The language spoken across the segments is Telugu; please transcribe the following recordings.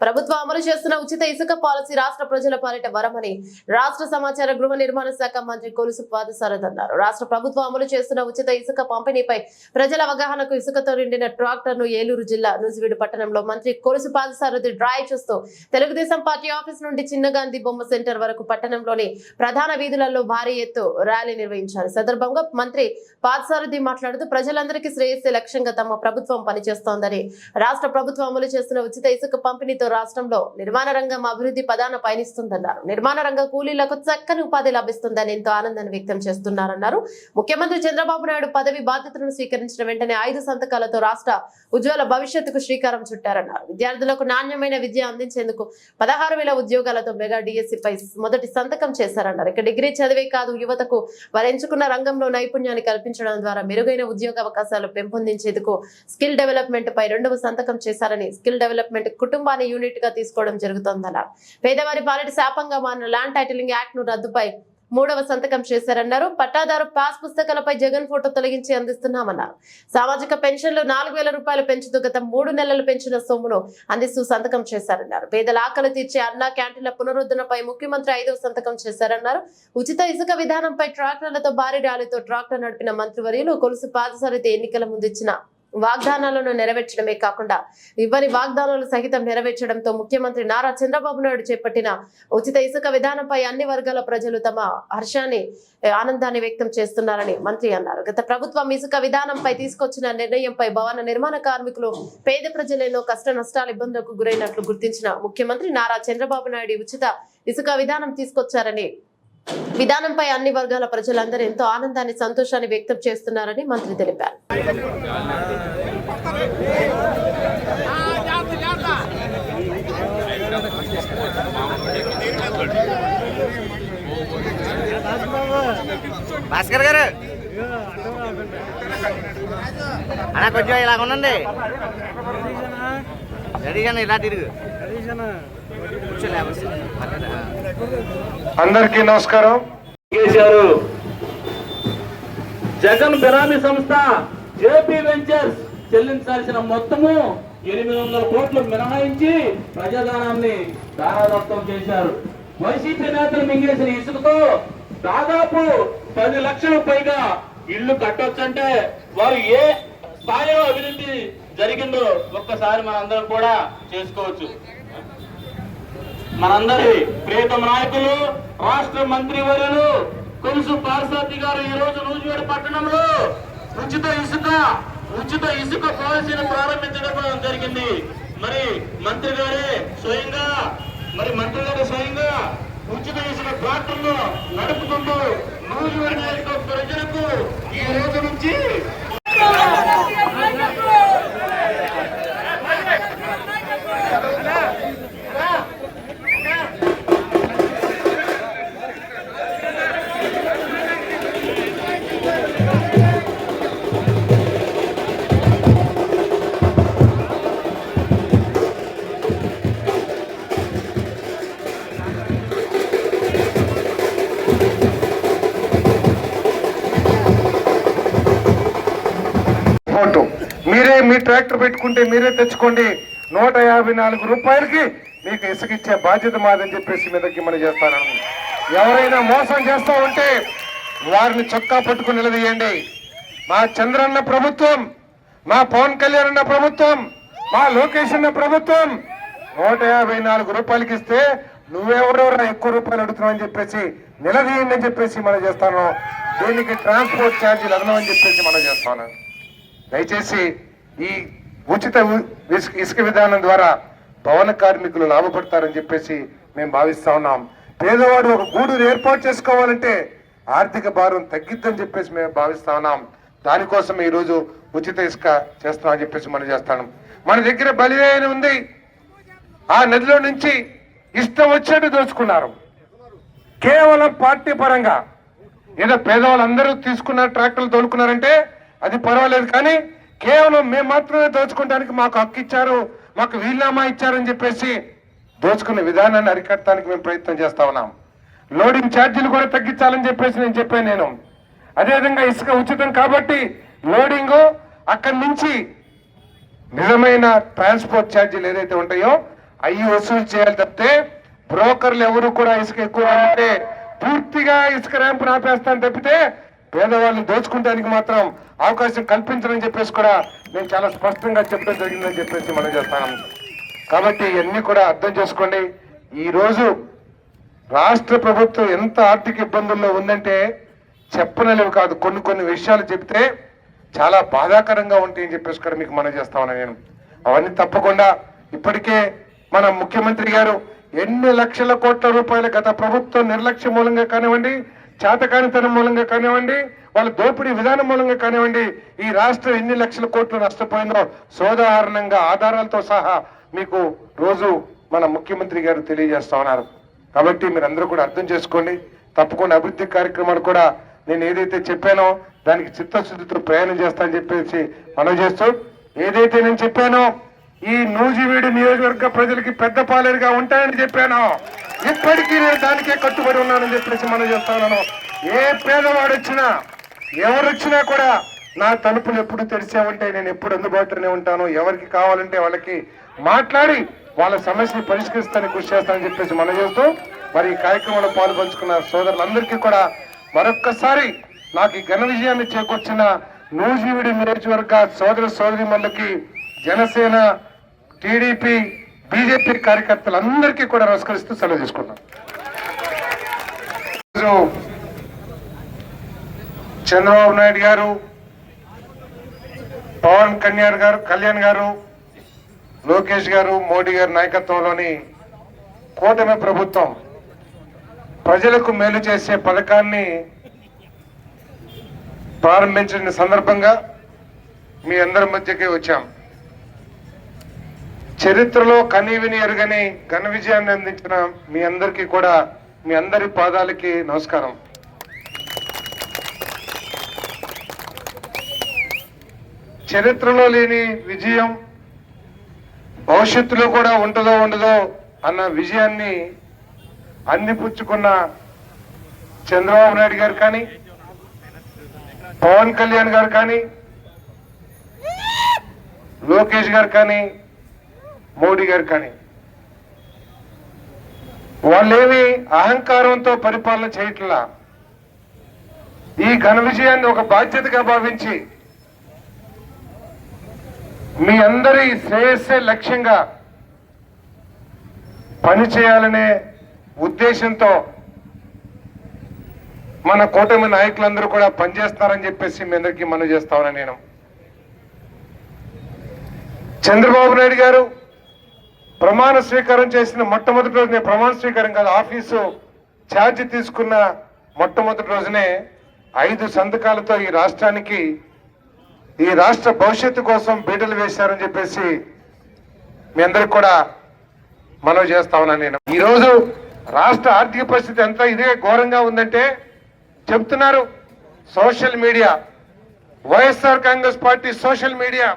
ప్రభుత్వం అమలు చేస్తున్న ఉచిత ఇసుక పాలసీ రాష్ట్ర ప్రజల పాలిట వరమని రాష్ట్ర సమాచార గృహ నిర్మాణ శాఖ మంత్రి కొలుసు పాదసారథ్ అన్నారు. రాష్ట్ర ప్రభుత్వం అమలు చేస్తున్న ఉచిత ఇసుక పంపిణీపై ప్రజల అవగాహనకు ఇసుకతో నిండిన ట్రాక్టర్ను ఏలూరు జిల్లా నూజివీడు పట్టణంలో మంత్రి కొలుసు పాదసారథి డ్రాయ్ చేస్తూ తెలుగుదేశం పార్టీ ఆఫీస్ నుండి చిన్న గాంధీ బొమ్మ సెంటర్ వరకు పట్టణంలోని ప్రధాన వీధులలో భారీ ఎత్తు ర్యాలీ నిర్వహించారు. సందర్భంగా మంత్రి పాదసారథి మాట్లాడుతూ ప్రజలందరికీ శ్రేయస్సే లక్ష్యంగా తమ ప్రభుత్వం పనిచేస్తోందని రాష్ట్ర ప్రభుత్వం అమలు చేస్తున్న ఉచిత ఇసుక పంపిణీతో రాష్ట్రంలో నిర్మాణ రంగం అభివృద్ధి పదాన పయనిస్తుందన్నారు. నిర్మాణ రంగ కూలీలకు చక్కని ఉపాధి లభిస్తుందని ఎంతో ఆనందాన్ని వ్యక్తం చేస్తున్నారన్నారు. ముఖ్యమంత్రి చంద్రబాబు నాయుడు పదవి బాధ్యతలను స్వీకరించిన వెంటనే ఐదు సంతకాలతో రాష్ట్ర ఉజ్వల భవిష్యత్తుకు శ్రీకారం చుట్టారన్నారు. విద్యార్థులకు నాణ్యమైన విద్య అందించేందుకు పదహారు వేల ఉద్యోగాలతో మెగా డిఎస్సి పై మొదటి సంతకం చేశారన్నారు. ఇక డిగ్రీ చదివే కాదు యువతకు వారు ఎంచుకున్న రంగంలో నైపుణ్యాన్ని కల్పించడం ద్వారా మెరుగైన ఉద్యోగ అవకాశాలు పెంపొందించేందుకు స్కిల్ డెవలప్మెంట్ పై రెండవ సంతకం చేశారని స్కిల్ డెవలప్మెంట్ కుటుంబాన్ని యూనిట్గా తీసుకోవడం జరుగుతోందన్నారు. పేదవారి పాలిటి శాపంగా మారిన ల్యాండ్ టైటిలింగ్ యాక్ట్ను రద్దుపై మూడవ సంతకం చేశారన్నారు. పట్టాదారు పాస్ పుస్తకాలపై జగన్ ఫోటో తొలగించి అందిస్తున్నామన్నారు. సామాజిక పెన్షన్లు నాలుగు వేల రూపాయలు పెంచుతూ గత మూడు నెలలు పెంచిన సొమ్మును అందిస్తూ సంతకం చేశారన్నారు. పేదల ఆకలి తీర్చే అన్న క్యాంటీన్ల పునరుద్ధరణపై ముఖ్యమంత్రి ఐదవ సంతకం చేశారన్నారు. ఉచిత ఇసుక విధానంపై ట్రాక్టర్లతో భారీ ర్యాలీతో ట్రాక్టర్ నడిపిన మంత్రివర్యులు కొలుసు పాదసారి ఎన్నికల ముందు ఇచ్చిన వాగ్దానాలను నెరవేర్చడమే కాకుండా ఇవ్వని వాగ్దానాలు సహితం నెరవేర్చడంతో ముఖ్యమంత్రి నారా చంద్రబాబు నాయుడు చేపట్టిన ఉచిత ఇసుక విధానంపై అన్ని వర్గాల ప్రజలు తమ హర్షాన్ని ఆనందాన్ని వ్యక్తం చేస్తున్నారని మంత్రి అన్నారు. గత ప్రభుత్వం ఇసుక విధానంపై తీసుకొచ్చిన నిర్ణయంపై భవన నిర్మాణ కార్మికులు పేద ప్రజలు కష్ట నష్టాల ఇబ్బందులకు గురైనట్లు గుర్తించిన ముఖ్యమంత్రి నారా చంద్రబాబు నాయుడు ఉచిత ఇసుక విధానం తీసుకొచ్చారని విధానంపై అన్ని వర్గాల ప్రజలందరూ ఎంతో ఆనందాన్ని సంతోషాన్ని వ్యక్తం చేస్తున్నారని మంత్రి తెలిపారు. భాస్కర్ గారు. అన్న కొంచెం ఇలా ఉండండి అందరికీ నమస్కారం. చేశారు. జగన్ బిరామీ సంస్థ జేపీ వెంచర్స్ చెల్లించాల్సిన మొత్తము ఎనిమిది వందల కోట్లు మినహాయించి ప్రజాధనాన్ని దారాదత్తం చేశారు. వైసీపీ నేతలు మింగేసిన ఇసుకతో దాదాపు పది లక్షలకు పైగా ఇల్లు కట్టొచ్చంటే వారు ఏ స్థాయిలో అభివృద్ధి జరిగిందో ఒక్కసారి మనందరం కూడా చేసుకోవచ్చు. మనందరి ప్రియతమ నాయకులు రాష్ట్ర మంత్రి వర్యులు కొలుసు పారసాతి గారు ఈ రోజు నూజివేడు పట్టణంలో ఉచిత ఇసుక ఉచిత ఇసుక పాలసీని ప్రారంభించడం జరిగింది. మరి మంత్రి గారే స్వయంగా మరి మంత్రి గారు స్వయంగా ఉచిత ఇసుక ట్రాక్టర్ను నడుపుతుంటూ నూజివేడు ప్రజలకు ఈ రోజు నుంచి ఫోటో మీరే మీ ట్రాక్టర్ పెట్టుకుంటే మీరే తెచ్చుకోండి. నూట యాభై నాలుగు రూపాయలకి మీకు ఇసుకిచ్చే బాధ్యత మాదని చెప్పేసి మీదకి మనం చేస్తాను. ఎవరైనా మోసం చేస్తూ ఉంటే వారిని చొక్కా పట్టుకుని నిలదీయండి. మా చంద్రన్న ప్రభుత్వం మా పవన్ కళ్యాణ్ అన్న ప్రభుత్వం మా లోకేష్ అన్న ప్రభుత్వం నూట యాభై నాలుగు రూపాయలకి ఇస్తే నువ్వెవరెవరా ఎక్కువ రూపాయలు అడుగుతున్నావు అని చెప్పేసి నిలదీయండి అని చెప్పేసి మనం చేస్తాను. దీనికి ట్రాన్స్పోర్ట్ ఛార్జీలు అదనమని చెప్పేసి మనం చేస్తాను. దయచేసి ఈ ఉచిత ఇసుక ఇసుక విధానం ద్వారా భవన కార్మికులు లాభపడతారని చెప్పేసి మేము భావిస్తా ఉన్నాం. పేదవాడు ఒక గూడు ఏర్పాటు చేసుకోవాలంటే ఆర్థిక భారం తగ్గిద్దని చెప్పేసి మేము భావిస్తా ఉన్నాం. దానికోసం ఈరోజు ఉచిత ఇసుక చేస్తామని చెప్పేసి మనం చేస్తాం మన దగ్గర బలివేయన ఉంది. ఆ నదిలో నుంచి ఇష్టం వచ్చేట్టు దోచుకున్నారు. కేవలం పార్టీ పరంగా ఏదో పేదవాళ్ళందరూ తీసుకున్న ట్రాక్టర్లు తోలుకున్నారంటే అది పర్వాలేదు కానీ కేవలం మేము మాత్రమే దోచుకోవడానికి మాకు హక్కు ఇచ్చారు మాకు వీలునామా ఇచ్చారని చెప్పేసి దోచుకునే విధానాన్ని అరికట్టడానికి మేము ప్రయత్నం చేస్తా ఉన్నాం. లోడింగ్ ఛార్జీలు కూడా తగ్గించాలని చెప్పేసి నేను చెప్పాను నేను. అదేవిధంగా ఇసుక ఉచితం కాబట్టి లోడింగ్ అక్కడి నుంచి నిజమైన ట్రాన్స్పోర్ట్ ఛార్జీలు ఏదైతే ఉంటాయో అవి వసూలు చేయాలి తప్పితే బ్రోకర్లు ఎవరు కూడా ఇసుక ఎక్కువ అంటే పూర్తిగా ఇసుక ర్యాంపు ఆపేస్తాను తప్పితే పేదవాళ్ళని దోచుకుంటానికి మాత్రం అవకాశం కల్పించరని చెప్పేసి కూడా నేను చాలా స్పష్టంగా చెప్పడం జరిగిందని చెప్పేసి మనం చేస్తాను కాబట్టి ఇవన్నీ కూడా అర్థం చేసుకోండి. ఈరోజు రాష్ట్ర ప్రభుత్వం ఎంత ఆర్థిక ఇబ్బందుల్లో ఉందంటే చెప్పనలేవు కాదు. కొన్ని కొన్ని విషయాలు చెప్తే చాలా బాధాకరంగా ఉంటాయని చెప్పేసి కూడా మీకు మనం చేస్తామని నేను. అవన్నీ తప్పకుండా ఇప్పటికే మన ముఖ్యమంత్రి గారు ఎన్ని లక్షల కోట్ల రూపాయల గత ప్రభుత్వం నిర్లక్ష్య మూలంగా కానివ్వండి చేతకానితనం మూలంగా కానివ్వండి వాళ్ళ దోపిడీ విధానం మూలంగా కానివ్వండి ఈ రాష్ట్రం ఎన్ని లక్షల కోట్లు నష్టపోయిందో సోదాహరణంగా ఆధారాలతో సహా మీకు రోజు మన ముఖ్యమంత్రి గారు తెలియజేస్తా ఉన్నారు. కాబట్టి మీరందరూ కూడా అర్థం చేసుకోండి. తప్పకుండా అభివృద్ధి కార్యక్రమాలు కూడా నేను ఏదైతే చెప్పానో దానికి చిత్తశుద్ధితో ప్రయాణం చేస్తానని చెప్పేసి మనం చేస్తూ ఏదైతే నేను చెప్పానో ఈ నూజివీడు నియోజకవర్గ ప్రజలకి పెద్ద పాలేరుగా ఉంటాయని చెప్పాను. ఇప్పటికీ నేను దానికే కట్టుబడి ఉన్నానని చెప్పేసి మనం చేస్తా ఉన్నాను. ఏ పేదవాడు వచ్చినా ఎవరు వచ్చినా కూడా నా తలుపులు ఎప్పుడు తెరిచే ఉంటాయి నేను ఎప్పుడు అందుబాటులోనే ఉంటాను. ఎవరికి కావాలంటే వాళ్ళకి మాట్లాడి వాళ్ళ సమస్యని పరిష్కరిస్తానికి కృషి చేస్తానని చెప్పేసి మనం చేస్తూ మరి ఈ కార్యక్రమంలో పాల్పంచుకున్న సోదరులందరికీ కూడా మరొక్కసారి నాకు ఈ ఘన విజయాన్ని చేకూర్చిన నూజివీడి నియోజకవర్గ సోదర సోదరిమణులకి జనసేన టీడీపీ బీజేపీ కార్యకర్తలందరికీ కూడా నమస్కరిస్తూ సెలవు తీసుకున్నాం. చంద్రబాబు నాయుడు గారు పవన్ కళ్యాణ్ గారు కళ్యాణ్ గారు లోకేష్ గారు మోడీ గారి నాయకత్వంలోని కూటమి ప్రభుత్వం ప్రజలకు మేలు చేసే పథకాన్ని ప్రారంభించిన సందర్భంగా మీ అందరి మధ్యకే వచ్చాం. చరిత్రలో కనీవిని ఎరుగని ఘన విజయాన్ని అందించిన మీ అందరికీ కూడా మీ అందరి పాదాలకి నమస్కారం. చరిత్రలో లేని విజయం భవిష్యత్తులో కూడా ఉంటుందో ఉండదో అన్న విజయాన్ని అందిపుచ్చుకున్న చంద్రబాబు నాయుడు గారు కానీ పవన్ కళ్యాణ్ గారు కానీ లోకేష్ గారు కానీ మోడీ గారు కానీ. వాళ్ళేమి అహంకారంతో పరిపాలన చేయట్లా. ఈ ఘన విజయాన్ని ఒక బాధ్యతగా భావించి మీ అందరి శ్రేయస్సే లక్ష్యంగా పని చేయాలనే ఉద్దేశంతో మన కూటమి నాయకులందరూ కూడా పనిచేస్తారని చెప్పేసి మీ అందరికీ మనం చేస్తామని నేను. చంద్రబాబు నాయుడు గారు ప్రమాణ స్వీకారం చేసిన మొట్టమొదటి రోజునే ప్రమాణ స్వీకారం కాదు ఆఫీసు ఛార్జ్ తీసుకున్న మొట్టమొదటి రోజునే ఐదు సంతకాలతో ఈ రాష్ట్రానికి ఈ రాష్ట్ర భవిష్యత్తు కోసం బీటలు వేశారని చెప్పేసి మీ అందరికి కూడా మనవి చేస్తా ఉన్నాను నేను. ఈరోజు రాష్ట్ర ఆర్థిక పరిస్థితి ఎంత ఇదే ఘోరంగా ఉందంటే చెప్తున్నారు social media. YSR Congress party social media.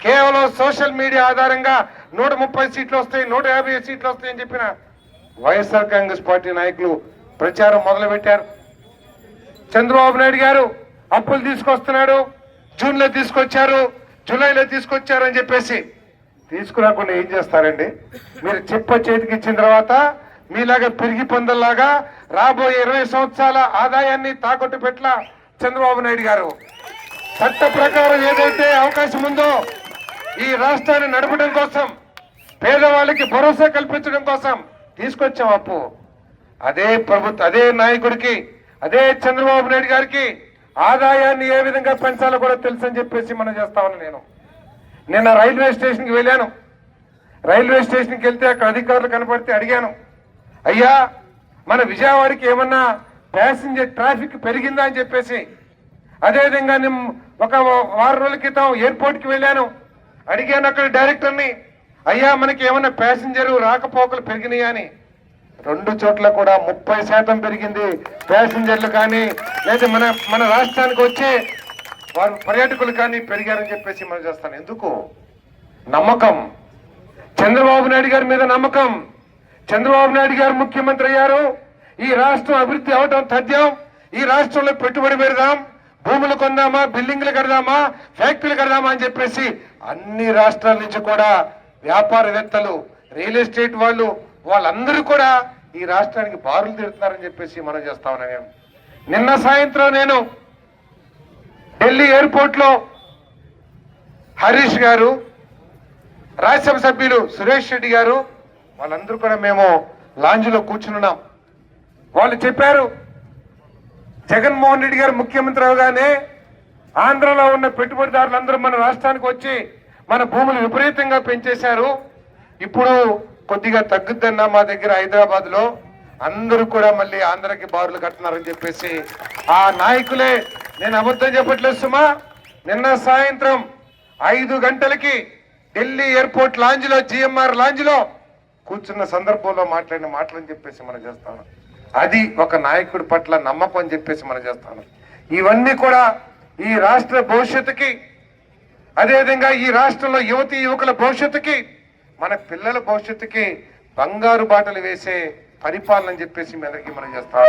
కేవలం సోషల్ మీడియా ఆధారంగా నూట ముప్పై సీట్లు వస్తాయి నూట యాభై సీట్లు వస్తాయని చెప్పిన వైఎస్ఆర్ కాంగ్రెస్ పార్టీ నాయకులు ప్రచారం మొదలుపెట్టారు. చంద్రబాబు నాయుడు గారు అప్పులు తీసుకొస్తున్నాడు జూన్లో తీసుకొచ్చారు జూలైలో తీసుకొచ్చారు అని చెప్పేసి తీసుకురాకుండా ఏం చేస్తారండి? మీరు చెప్ప చేతికి ఇచ్చిన తర్వాత మీలాగా పెరిగి పందల్లాగా రాబోయే ఇరవై సంవత్సరాల ఆదాయాన్ని తాకట్టు పెట్ల చంద్రబాబు నాయుడు గారు. చట్ట ప్రకారం ఏదైతే అవకాశం ఉందో ఈ రాష్ట్రాన్ని నడపడం కోసం పేదవాళ్ళకి భరోసా కల్పించడం కోసం తీసుకొచ్చాం అప్పు. అదే ప్రభుత్వ అదే నాయకుడికి అదే చంద్రబాబు నాయుడు గారికి ఆదాయాన్ని ఏ విధంగా పెంచాలో కూడా తెలుసు అని చెప్పేసి మనం చేస్తామని నేను. నిన్న రైల్వే స్టేషన్కి వెళ్ళాను. రైల్వే స్టేషన్కి వెళ్తే అక్కడ అధికారులు కనపడితే అడిగాను అయ్యా మన విజయవాడకి ఏమన్నా ప్యాసింజర్ ట్రాఫిక్ పెరిగిందా? అని చెప్పేసి. అదేవిధంగా నేను ఒక వారం రోజుల క్రితం ఎయిర్పోర్ట్కి వెళ్ళాను. అడిగాను అక్కడ డైరెక్టర్ని అయ్యా మనకి ఏమన్నా ప్యాసింజర్ రాకపోకలు పెరిగినాయా అని. రెండు చోట్ల కూడా ముప్పై శాతం పెరిగింది ప్యాసింజర్లు కానీ లేదా మన మన రాష్ట్రానికి వచ్చే వారు పర్యాటకులు కానీ పెరిగారని చెప్పేసి మనం చేస్తాను. ఎందుకు? నమ్మకం. చంద్రబాబు నాయుడు గారి మీద నమ్మకం. చంద్రబాబు నాయుడు గారు ముఖ్యమంత్రి అయ్యారు. ఈ రాష్ట్రం అభివృద్ధి అవడం తథ్యం. ఈ రాష్ట్రంలో పెట్టుబడి పెడదాం. భూములు కొందామా బిల్డింగ్లు కడదామా ఫ్యాక్టరీలు కడదామా అని చెప్పేసి అన్ని రాష్ట్రాల నుంచి కూడా వ్యాపారవేత్తలు రియల్ ఎస్టేట్ వాళ్ళు వాళ్ళందరూ కూడా ఈ రాష్ట్రానికి బారులు తిడుతున్నారని చెప్పేసి మనం చేస్తా ఉన్నాం మేము. నిన్న సాయంత్రం నేను ఢిల్లీ ఎయిర్పోర్ట్లో హరీష్ గారు రాజ్యసభ సభ్యులు సురేష్ రెడ్డి గారు వాళ్ళందరూ కూడా మేము లాంజ్లో కూర్చున్నాం వాళ్ళు చెప్పారు జగన్మోహన్ రెడ్డి గారు ముఖ్యమంత్రి అవగానే ఆంధ్రలో ఉన్న పెట్టుబడిదారులందరూ మన రాష్ట్రానికి వచ్చి మన భూములు విపరీతంగా పెంచేశారు. ఇప్పుడు కొద్దిగా తగ్గుద్దన్న మా దగ్గర హైదరాబాద్లో అందరూ కూడా మళ్ళీ ఆంధ్రకి బారులు కడుతున్నారని చెప్పేసి ఆ నాయకులే నేను అబద్ధం చెప్పట్లేదు సుమా నిన్న సాయంత్రం ఐదు గంటలకి ఢిల్లీ ఎయిర్పోర్ట్ లాంజ్లో జిఎంఆర్ లాంజ్లో కూర్చున్న సందర్భంలో మాట్లాడిన మాటలని చెప్పేసి మనం చేస్తాను అది ఒక నాయకుడి పట్ల నమ్మకం అని చెప్పేసి మనం చేస్తాను. ఇవన్నీ కూడా ఈ రాష్ట్ర భవిష్యత్తుకి అదేవిధంగా ఈ రాష్ట్రంలో యువతి యువకుల భవిష్యత్తుకి మన పిల్లల భవిష్యత్తుకి బంగారు బాటలు వేసే పరిపాలన అని చెప్పేసి మీ అందరికీ మనం చేస్తాం